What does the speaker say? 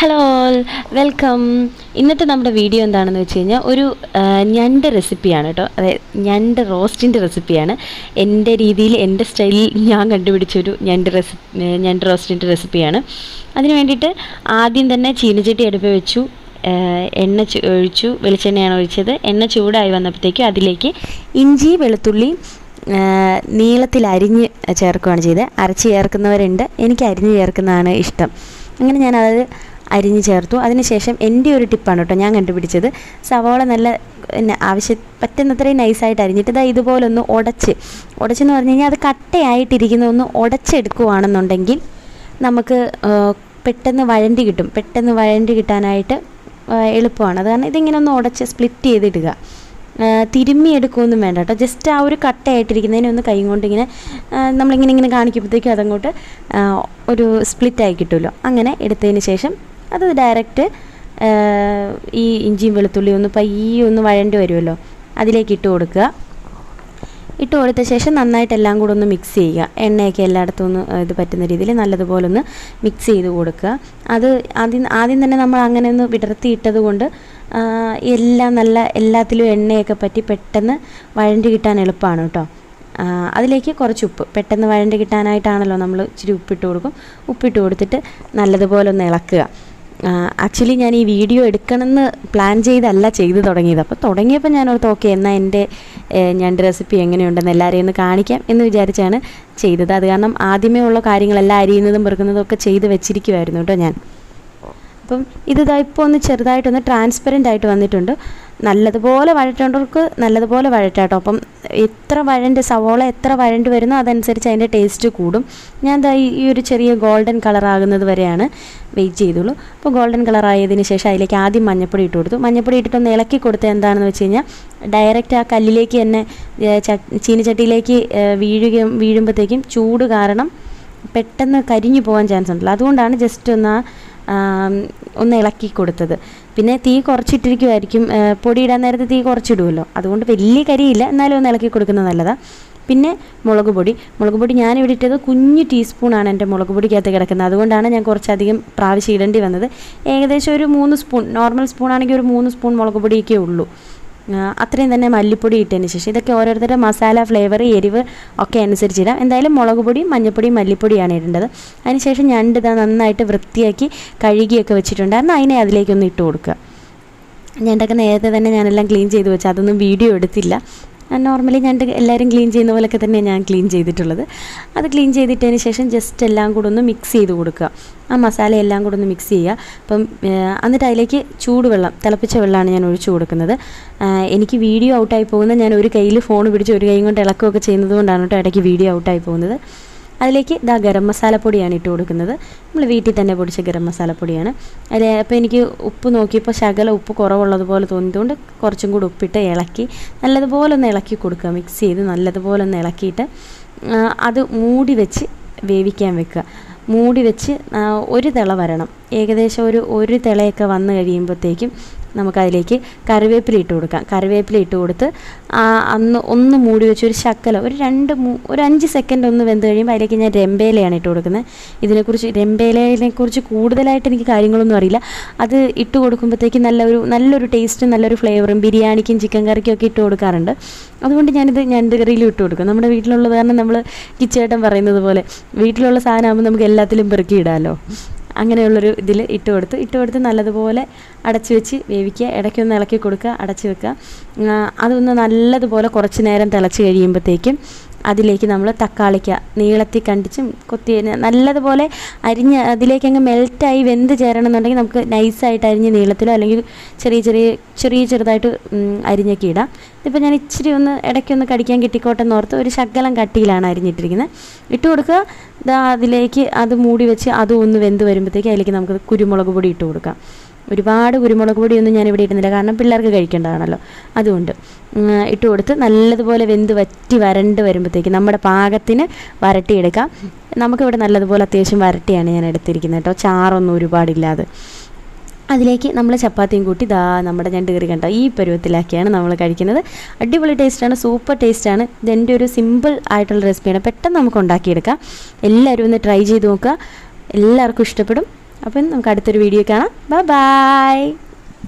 Hello welcome ഇന്നത്തെ നമ്മുടെ video എന്താണെന്ന് വെച്ച് കഴിഞ്ഞാൽ ഒരു ഞണ്ട് റെസിപ്പിയാണ് കേട്ടോ അതായത് ഞണ്ട് റോസ്റ്റിന്റെ റെസിപ്പിയാണ് എന്റെ രീതിയിൽ എന്റെ സ്റ്റൈലിൽ ഞാൻ കണ്ടുപിടിച്ചൊരു ഞണ്ട് റെസിപ്പി ഞണ്ട് റോസ്റ്റിന്റെ റെസിപ്പിയാണ് അതിന് വേണ്ടിയിട്ട് ആദ്യം തന്നെ ചീനച്ചട്ടി അടുപ്പ് വെച്ചു. എണ്ണ ഒഴിച്ചു. വെളിച്ചെണ്ണയാണ് ഒഴിച്ചത്. എണ്ണ ചൂടായി വന്നപ്പോഴത്തേക്കും അതിലേക്ക് ഇഞ്ചി വെളുത്തുള്ളി നീളത്തിൽ അരിഞ്ഞ് ചേർക്കുകയാണ് ചെയ്തത്. അരച്ച് ചേർക്കുന്നവരുണ്ട്. എനിക്ക് അരിഞ്ഞ് ചേർക്കുന്നതാണ് ഇഷ്ടം. അങ്ങനെ ഞാൻ അത് അരിഞ്ഞ് ചേർത്തു. അതിനുശേഷം എന്റെ ഒരു ടിപ്പാണ് കേട്ടോ ഞാൻ കണ്ടുപിടിച്ചത്. സവോള നല്ല പിന്നെ ആവശ്യ പറ്റുന്നത്രയും നൈസായിട്ട് അരിഞ്ഞിട്ട് ഇതാ ഇതുപോലെ ഒന്ന് ഉടച്ച്. ഉടച്ചെന്ന് പറഞ്ഞു കഴിഞ്ഞാൽ അത് കട്ടയായിട്ടിരിക്കുന്ന ഒന്ന് ഉടച്ചെടുക്കുവാണെന്നുണ്ടെങ്കിൽ നമുക്ക് പെട്ടെന്ന് വഴണ്ടി കിട്ടും. പെട്ടെന്ന് വഴണ്ടി കിട്ടാനായിട്ട് എളുപ്പമാണ്. അത് കാരണം ഇതിങ്ങനെ ഒന്ന് ഉടച്ച് സ്പ്ലിറ്റ് ചെയ്തിടുക. തിരുമ്മി വേണ്ട കേട്ടോ. ജസ്റ്റ് ആ ഒരു കട്ടയായിട്ടിരിക്കുന്നതിനെ ഒന്ന് കൈ കൊണ്ട് ഇങ്ങനെ ആ, നമ്മളിങ്ങനെ ഇങ്ങനെ കാണിക്കുമ്പോഴത്തേക്കും അതങ്ങോട്ട് ഒരു സ്പ്ലിറ്റായി കിട്ടുമല്ലോ. അങ്ങനെ എടുത്തതിന് ശേഷം അത് ഡയറക്റ്റ് ഈ ഇഞ്ചിയും വെളുത്തുള്ളി ഒന്ന് പയ്യെ ഒന്ന് വഴണ്ടി വരുമല്ലോ. അതിലേക്ക് ഇട്ട് കൊടുക്കുക. ഇട്ട് കൊടുത്ത ശേഷം നന്നായിട്ട് എല്ലാം കൂടെ ഒന്ന് മിക്സ് ചെയ്യുക. എണ്ണയൊക്കെ എല്ലായിടത്തും ഒന്ന് ഇത് പറ്റുന്ന രീതിയിൽ നല്ലതുപോലെ ഒന്ന് മിക്സ് ചെയ്ത് കൊടുക്കുക. അത് ആദ്യം ആദ്യം തന്നെ നമ്മൾ അങ്ങനെ ഒന്ന് വിടർത്തിയിട്ടത് കൊണ്ട് എല്ലാം നല്ല എല്ലാത്തിലും എണ്ണയൊക്കെ പറ്റി പെട്ടെന്ന് വഴണ്ടി കിട്ടാൻ എളുപ്പമാണ് കേട്ടോ. അതിലേക്ക് കുറച്ച് ഉപ്പ്. പെട്ടെന്ന് വഴണ്ടി കിട്ടാനായിട്ടാണല്ലോ നമ്മൾ ഇച്ചിരി ഉപ്പിട്ട് കൊടുക്കും. ഉപ്പിട്ട് കൊടുത്തിട്ട് നല്ലതുപോലെ ഒന്ന് ഇളക്കുക. ആക്ച്വലി ഞാൻ ഈ വീഡിയോ എടുക്കണമെന്ന് പ്ലാൻ ചെയ്തല്ല ചെയ്ത് തുടങ്ങിയത്. അപ്പോൾ തുടങ്ങിയപ്പോൾ ഞാൻ ഓർത്ത് ഓക്കെ എന്നാൽ എന്റെ ഞാൻ റെസിപ്പി എങ്ങനെയുണ്ടെന്ന് എല്ലാവരെയും ഒന്ന് കാണിക്കാം എന്ന് വിചാരിച്ചാണ് ചെയ്തത്. അത് കാരണം ആദ്യമേ ഉള്ള കാര്യങ്ങളെല്ലാം അരിയുന്നതും പെറുക്കുന്നതും ഒക്കെ ചെയ്ത് വെച്ചിരിക്കുമായിരുന്നു കേട്ടോ ഞാൻ. അപ്പം ഇത് ഇപ്പോൾ ഒന്ന് ചെറുതായിട്ടൊന്ന് ട്രാൻസ്പെറന്റ് ആയിട്ട് വന്നിട്ടുണ്ട്. നല്ലതുപോലെ വഴറ്റേണ്ടവർക്ക് നല്ലതുപോലെ വഴറ്റാട്ടോ. അപ്പം എത്ര വഴണ്ട് സവോള എത്ര വഴണ്ട് വരുന്നോ അതനുസരിച്ച് അതിന്റെ ടേസ്റ്റ് കൂടും. ഞാൻ ദാ ഈ ഒരു ചെറിയ ഗോൾഡൻ കളർ ആകുന്നത് വരെയാണ് വെയിറ്റ് ചെയ്തുള്ളൂ. അപ്പോൾ ഗോൾഡൻ കളർ ആയതിന് ശേഷം അതിലേക്ക് ആദ്യം മഞ്ഞപ്പൊടി ഇട്ട് കൊടുത്തു. മഞ്ഞപ്പൊടി ഇട്ടിട്ടൊന്ന് ഇളക്കി കൊടുത്ത എന്താണെന്ന് വെച്ച് കഴിഞ്ഞാൽ ഡയറക്റ്റ് ആ കല്ലിലേക്ക് തന്നെ ചീനിച്ചട്ടിയിലേക്ക് വീഴുക വീഴുമ്പോഴത്തേക്കും ചൂട് കാരണം പെട്ടെന്ന് കരിഞ്ഞു പോകാൻ ചാൻസ് ഉണ്ടല്ലോ. അതുകൊണ്ടാണ് ജസ്റ്റ് ഒന്ന് ഒന്ന് ഇളക്കി കൊടുത്തത്. പിന്നെ തീ കുറച്ചിട്ടിരിക്കുമായിരിക്കും പൊടിയിടാൻ നേരത്തെ തീ കുറച്ചിടുമല്ലോ അതുകൊണ്ട് വലിയ കരിയില്ല. എന്നാലും ഒന്ന് ഇളക്കി കൊടുക്കുന്നത് നല്ലതാണ് പിന്നെ മുളക് പൊടി. മുളക് പൊടി ഞാൻ ഇവിടെ ഇട്ടത് കുഞ്ഞു ടീസ്പൂണാണ് എന്റെ മുളക് പൊടിക്കകത്ത് കിടക്കുന്നത്. അതുകൊണ്ടാണ് ഞാൻ കുറച്ചധികം പ്രാവശ്യം ഇടേണ്ടി വന്നത്. ഏകദേശം ഒരു മൂന്ന് സ്പൂൺ നോർമൽ സ്പൂണാണെങ്കിൽ ഒരു മൂന്ന് സ്പൂൺ മുളക് പൊടിയൊക്കെ ഉള്ളൂ. അത്രയും തന്നെ മല്ലിപ്പൊടി ഇട്ടതിന് ശേഷം ഇതൊക്കെ ഓരോരുത്തരുടെ മസാല ഫ്ലേവർ എരിവ് ഒക്കെ അനുസരിച്ചിടാം. എന്തായാലും മുളക് പൊടിയും മഞ്ഞപ്പൊടി മല്ലിപ്പൊടിയാണ് ഇടേണ്ടത്. അതിനുശേഷം ഞണ്ട് ഇതാ നന്നായിട്ട് വൃത്തിയാക്കി കഴുകിയൊക്കെ വെച്ചിട്ടുണ്ടായിരുന്നു അതിനെ അതിലേക്കൊന്ന് ഇട്ട് കൊടുക്കുക. ഞണ്ടൊക്കെ നേരത്തെ തന്നെ ഞാനെല്ലാം ക്ലീൻ ചെയ്ത് വെച്ചു. അതൊന്നും വീഡിയോ എടുത്തില്ല. നോർമലി ഞാൻ എല്ലാവരും ക്ലീൻ ചെയ്യുന്ന പോലെയൊക്കെ തന്നെ ഞാൻ ക്ലീൻ ചെയ്തിട്ടുള്ളത്. അത് ക്ലീൻ ചെയ്തിട്ടതിന് ശേഷം ജസ്റ്റ് എല്ലാം കൂടെ ഒന്ന് മിക്സ് ചെയ്ത് കൊടുക്കുക. ആ മസാല എല്ലാം കൂടെ ഒന്ന് മിക്സ് ചെയ്യുക. അപ്പം എന്നിട്ട് അതിലേക്ക് ചൂടുവെള്ളം തിളപ്പിച്ച വെള്ളമാണ് ഞാൻ ഒഴിച്ചു കൊടുക്കുന്നത്. എനിക്ക് വീഡിയോ ഔട്ടായി പോകുന്നത് ഞാൻ ഒരു കയ്യിൽ ഫോൺ പിടിച്ച് ഒരു കൈ കൊണ്ട് ഇളക്കുകയൊക്കെ ചെയ്യുന്നത് കൊണ്ടാണ് കേട്ടോ ഇടയ്ക്ക് വീഡിയോ ഔട്ടായി പോകുന്നത്. അതിലേക്ക് ഇതാ ഗരം മസാലപ്പൊടിയാണ് ഇട്ട് കൊടുക്കുന്നത്. നമ്മൾ വീട്ടിൽ തന്നെ പൊടിച്ച ഗരം മസാലപ്പൊടിയാണ് അതിൽ അപ്പോൾ എനിക്ക് ഉപ്പ് നോക്കിയപ്പോൾ ശകല ഉപ്പ് കുറവുള്ളതുപോലെ തോന്നിയതുകൊണ്ട് കുറച്ചും കൂടി ഉപ്പിട്ട് ഇളക്കി നല്ലതുപോലെ ഒന്ന് ഇളക്കി കൊടുക്കുക. മിക്സ് ചെയ്ത് നല്ലതുപോലെ ഒന്ന് ഇളക്കിയിട്ട് അത് മൂടി വെച്ച് വേവിക്കാൻ വെക്കുക. മൂടി വെച്ച് ഒരു തിള വരണം. ഏകദേശം ഒരു ഒരു തിളയൊക്കെ വന്നു കഴിയുമ്പോഴത്തേക്കും നമുക്കതിലേക്ക് കറിവേപ്പില ഇട്ട് കൊടുക്കാം. കറിവേപ്പില ഇട്ട് കൊടുത്ത് അന്ന് ഒന്ന് മൂടി വെച്ച് ഒരു ശക്കല ഒരു രണ്ട് ഒരു അഞ്ച് സെക്കൻഡ് ഒന്ന് വെന്ത് കഴിയുമ്പോൾ അതിലേക്ക് ഞാൻ രമ്പേലയാണ് ഇട്ട് കൊടുക്കുന്നത്. ഇതിനെക്കുറിച്ച് രംബേലയിനെക്കുറിച്ച് കൂടുതലായിട്ട് എനിക്ക് കാര്യങ്ങളൊന്നും അറിയില്ല. അത് ഇട്ട് കൊടുക്കുമ്പോഴത്തേക്ക് നല്ലൊരു നല്ലൊരു ടേസ്റ്റും നല്ലൊരു ഫ്ലേവറും ബിരിയാണിക്കും ചിക്കൻ കറിക്കും ഒക്കെ ഇട്ട് കൊടുക്കാറുണ്ട്. അതുകൊണ്ട് ഞാനിത് ഞാൻ എന്റെ കറിയിലും ഇട്ട് കൊടുക്കും. നമ്മുടെ വീട്ടിലുള്ളത് കാരണം നമ്മൾ കിച്ചേട്ടൻ പറയുന്നത് പോലെ വീട്ടിലുള്ള സാധനമാകുമ്പോൾ നമുക്ക് എല്ലാത്തിലും പെറുക്കി ഇടാമല്ലോ അങ്ങനെയുള്ളൊരു ഇതിൽ ഇട്ട് കൊടുത്ത് ഇട്ട് കൊടുത്ത് നല്ലതുപോലെ അടച്ചു വെച്ച് വേവിക്കുക. ഇടയ്ക്കൊന്ന് ഇളക്കി കൊടുക്കുക അടച്ചു വെക്കുക. അതൊന്ന് നല്ലതുപോലെ കുറച്ച് നേരം തിളച്ച് കഴിയുമ്പോഴത്തേക്കും അതിലേക്ക് നമ്മൾ തക്കാളിക്ക നീളത്തിൽ കണ്ടിച്ചും കൊത്തി നല്ലതുപോലെ അരിഞ്ഞ് അതിലേക്ക് അങ്ങ് മെൽറ്റായി വെന്ത് ചേരണം എന്നുണ്ടെങ്കിൽ നമുക്ക് നൈസായിട്ട് അരിഞ്ഞ് നീളത്തിലോ അല്ലെങ്കിൽ ചെറിയ ചെറിയ ചെറിയ ചെറുതായിട്ട് അരിഞ്ഞൊക്കെ ഇടാം. ഇതിപ്പോൾ ഞാൻ ഇച്ചിരി ഒന്ന് ഇടയ്ക്കൊന്ന് കടിക്കാൻ കിട്ടിക്കോട്ടെ എന്ന് ഓർത്ത് ഒരു ശകലം കട്ടിയിലാണ് അരിഞ്ഞിട്ടിരിക്കുന്നത് ഇട്ട് കൊടുക്കുക. ഇതാ അതിലേക്ക് അത് മൂടി വെച്ച് അതും ഒന്ന് വെന്ത് വരുമ്പോഴത്തേക്ക് അതിലേക്ക് നമുക്ക് കുരുമുളക് പൊടി ഇട്ട് കൊടുക്കാം. ഒരുപാട് കുരുമുളക് പൊടിയൊന്നും ഞാൻ ഇവിടെ ഇടുന്നില്ല. കാരണം പിള്ളേർക്ക് കഴിക്കേണ്ടതാണല്ലോ. അതുകൊണ്ട് ഇട്ട് കൊടുത്ത് നല്ലതുപോലെ വെന്ത് വറ്റി വരണ്ട് വരുമ്പോഴത്തേക്ക് നമ്മുടെ പാകത്തിന് വരട്ടിയെടുക്കാം. നമുക്കിവിടെ നല്ലതുപോലെ അത്യാവശ്യം വരട്ടിയാണ് ഞാൻ എടുത്തിരിക്കുന്നത് കേട്ടോ. ചാറൊന്നും ഒരുപാടില്ലാതെ. അതിലേക്ക് നമ്മൾ ചപ്പാത്തിയും കൂട്ടി ദാ നമ്മുടെ ഞണ്ട് കറി കണ്ടോ? ഈ പരുവത്തിലാക്കിയാണ് നമ്മൾ കഴിക്കുന്നത്. അടിപൊളി ടേസ്റ്റാണ് സൂപ്പർ ടേസ്റ്റാണ്. ഇതെന്റെ ഒരു സിമ്പിൾ ആയിട്ടുള്ള റെസിപ്പിയാണ്. പെട്ടെന്ന് നമുക്ക് ഉണ്ടാക്കിയെടുക്കാം. എല്ലാവരും ഒന്ന് ട്രൈ ചെയ്ത് നോക്കുക. എല്ലാവർക്കും ഇഷ്ടപ്പെടും. അപ്പം നമുക്ക് അടുത്തൊരു വീഡിയോ കാണാം. Bye bye